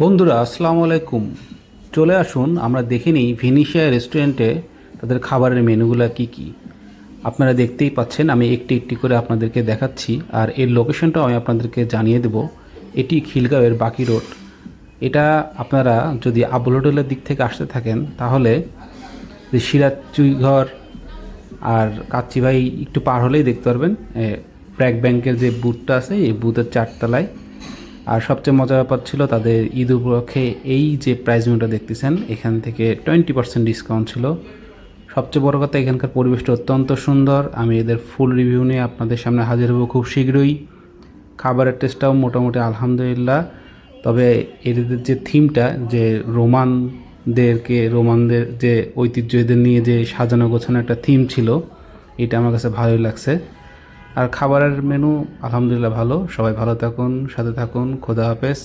বন্ধুরা, আসসালামু আলাইকুম। চলে আসুন, আমরা দেখে নিই ভিনিশিয়া রেস্টুরেন্টে তাদের খাবারের মেনুগুলো কি কি। আপনারা দেখতেই পাচ্ছেন, আমি একটি একটি করে আপনাদেরকে দেখাচ্ছি, আর এর লোকেশনটাও আমি আপনাদেরকে জানিয়ে দেব। এটি খিলগাঁওয়ের বাকি রোড। এটা আপনারা যদি আবুল হোটেলের দিক থেকে আসতে থাকেন, তাহলে যে সিরাজ চুইঘর আর কাচ্চি ভাই একটু পার হলেই দেখতে পারবেন। ব্র্যাক ব্যাংকের যে বুথটা আছে, এই বুথের চারতলায় আর সবচেয়ে মজার ব্যাপার ছিল তাদের ঈদ উপলক্ষে এই যে প্রাইজ মেনুটা দেখতেছেন, এখান থেকে টোয়েন্টি পার্সেন্ট ডিসকাউন্ট ছিল। সবচেয়ে বড় কথা, এখানকার পরিবেশটা অত্যন্ত সুন্দর। আমি এদের ফুল রিভিউ নিয়ে আপনাদের সামনে হাজির হব খুব শীঘ্রই। খাবারের টেস্টটাও মোটামুটি আলহামদুলিল্লাহ। তবে এদের যে থিমটা যে রোমানদেরকে, রোমানদের যে ঐতিহ্য, এদের নিয়ে যে সাজানো গোছানো একটা থিম ছিল, এটা আমার কাছে ভালোই লাগছে। আর খাবারের মেনু আলহামদুলিল্লাহ ভালো। সবাই ভালো থাকুন সাথে থাকুন খোদা হাফেজ।